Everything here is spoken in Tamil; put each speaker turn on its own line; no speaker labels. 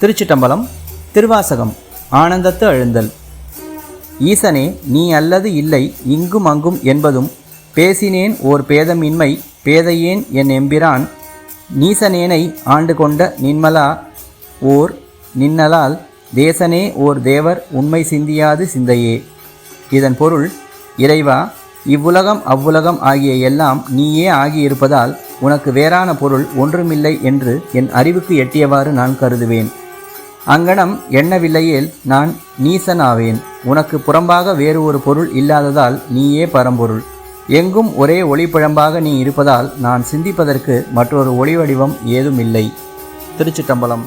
திருச்சிட்டம்பலம் திருவாசகம் ஆனந்தத்து அழுந்தல். ஈசனே நீ அல்லது இல்லை இங்கும் அங்கும் என்பதும் பேசினேன் ஓர் பேதமின்மை பேதையேன் என் எம்பிரான். நீசனேனை ஆண்டு கொண்ட நின்மலா ஓர் நின்னலால் தேசனே ஓர் தேவர் உண்மை சிந்தியாது சிந்தையே. இதன் பொருள் இறைவா இவ்வுலகம் அவ்வுலகம் ஆகிய எல்லாம் நீயே ஆகியிருப்பதால் உனக்கு வேறான பொருள் ஒன்றுமில்லை என்று என் அறிவுக்கு எட்டியவாறு நான் கருதுவேன். அங்கனம் எண்ணவில்லையேல் நான் நீசன் ஆவேன் உனக்கு புறம்பாக வேறு ஒரு பொருள் இல்லாததால் நீயே பரம்பொருள். எங்கும் ஒரே ஒளிப்பிழம்பாக நீ இருப்பதால் நான் சிந்திப்பதற்கு மற்றொரு ஒளி வடிவம் ஏதும் இல்லை திருச்சிட்டம்பலம்